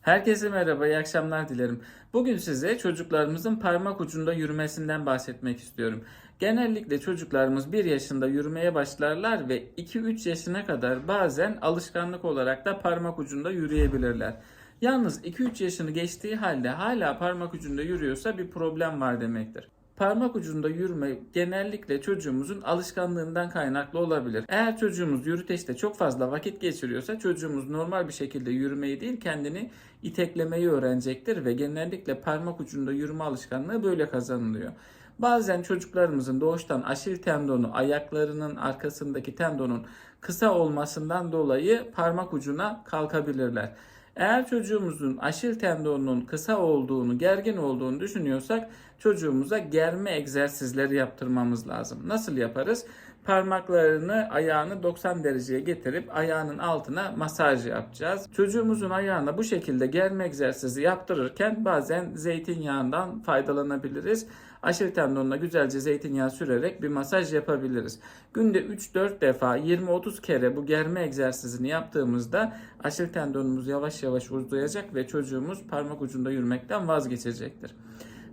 Herkese merhaba, iyi akşamlar dilerim. Bugün size çocuklarımızın parmak ucunda yürümesinden bahsetmek istiyorum. Genellikle çocuklarımız 1 yaşında yürümeye başlarlar ve 2-3 yaşına kadar bazen alışkanlık olarak da parmak ucunda yürüyebilirler. Yalnız 2-3 yaşını geçtiği halde hala parmak ucunda yürüyorsa bir problem var demektir. Parmak ucunda yürüme genellikle çocuğumuzun alışkanlığından kaynaklı olabilir. Eğer çocuğumuz yürüteçte çok fazla vakit geçiriyorsa çocuğumuz normal bir şekilde yürümeyi değil kendini iteklemeyi öğrenecektir ve genellikle parmak ucunda yürüme alışkanlığı böyle kazanılıyor. Bazen çocuklarımızın doğuştan aşil tendonu, ayaklarının arkasındaki tendonun kısa olmasından dolayı parmak ucuna kalkabilirler. Eğer çocuğumuzun aşil tendonunun kısa olduğunu, gergin olduğunu düşünüyorsak çocuğumuza germe egzersizleri yaptırmamız lazım. Nasıl yaparız? Parmaklarını, ayağını 90 dereceye getirip ayağının altına masaj yapacağız. Çocuğumuzun ayağına bu şekilde germe egzersizi yaptırırken bazen zeytinyağından faydalanabiliriz. Aşil tendonuna güzelce zeytinyağı sürerek bir masaj yapabiliriz. Günde 3-4 defa 20-30 kere bu germe egzersizini yaptığımızda aşil tendonumuz yavaş yavaş uzayacak ve çocuğumuz parmak ucunda yürümekten vazgeçecektir.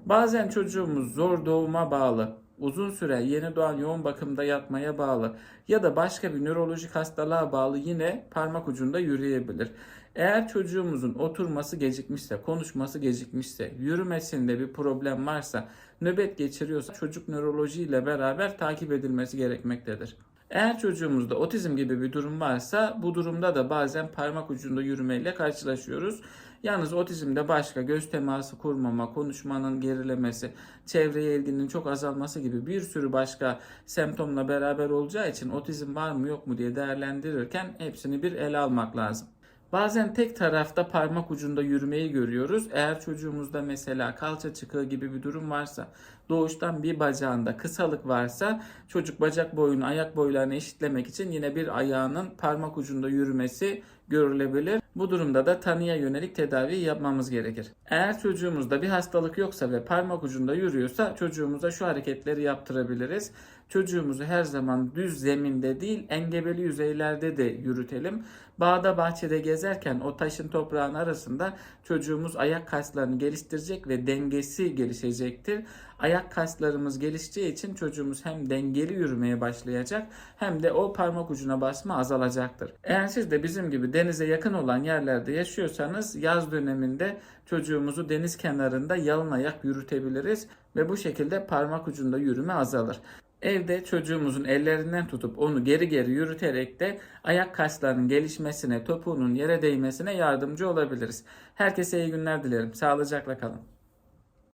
Bazen çocuğumuz zor doğuma bağlı, uzun süre yeni doğan yoğun bakımda yatmaya bağlı ya da başka bir nörolojik hastalığa bağlı yine parmak ucunda yürüyebilir. Eğer çocuğumuzun oturması gecikmişse, konuşması gecikmişse, yürümesinde bir problem varsa, nöbet geçiriyorsa çocuk nöroloji ile beraber takip edilmesi gerekmektedir. Eğer çocuğumuzda otizm gibi bir durum varsa bu durumda da bazen parmak ucunda yürümeyle karşılaşıyoruz. Yalnız otizmde başka göz teması kurmama, konuşmanın gerilemesi, çevreye ilginin çok azalması gibi bir sürü başka semptomla beraber olacağı için otizm var mı yok mu diye değerlendirirken hepsini bir ele almak lazım. Bazen tek tarafta parmak ucunda yürümeyi görüyoruz. Eğer çocuğumuzda mesela kalça çıkığı gibi bir durum varsa, doğuştan bir bacağında kısalık varsa çocuk bacak boyunu ayak boylarını eşitlemek için yine bir ayağının parmak ucunda yürümesi görülebilir. Bu durumda da tanıya yönelik tedavi yapmamız gerekir. Eğer çocuğumuzda bir hastalık yoksa ve parmak ucunda yürüyorsa çocuğumuza şu hareketleri yaptırabiliriz. Çocuğumuzu her zaman düz zeminde değil engebeli yüzeylerde de yürütelim. Bağda bahçede gezerken o taşın toprağın arasında çocuğumuz ayak kaslarını geliştirecek ve dengesi gelişecektir. Ayak kaslarımız gelişeceği için çocuğumuz hem dengeli yürümeye başlayacak hem de o parmak ucuna basma azalacaktır. Eğer siz de bizim gibi denize yakın olan yerlerde yaşıyorsanız yaz döneminde çocuğumuzu deniz kenarında yalın ayak yürütebiliriz ve bu şekilde parmak ucunda yürüme azalır. Evde çocuğumuzun ellerinden tutup onu geri geri yürüterek de ayak kaslarının gelişmesine, topuğunun yere değmesine yardımcı olabiliriz. Herkese iyi günler dilerim. Sağlıcakla kalın.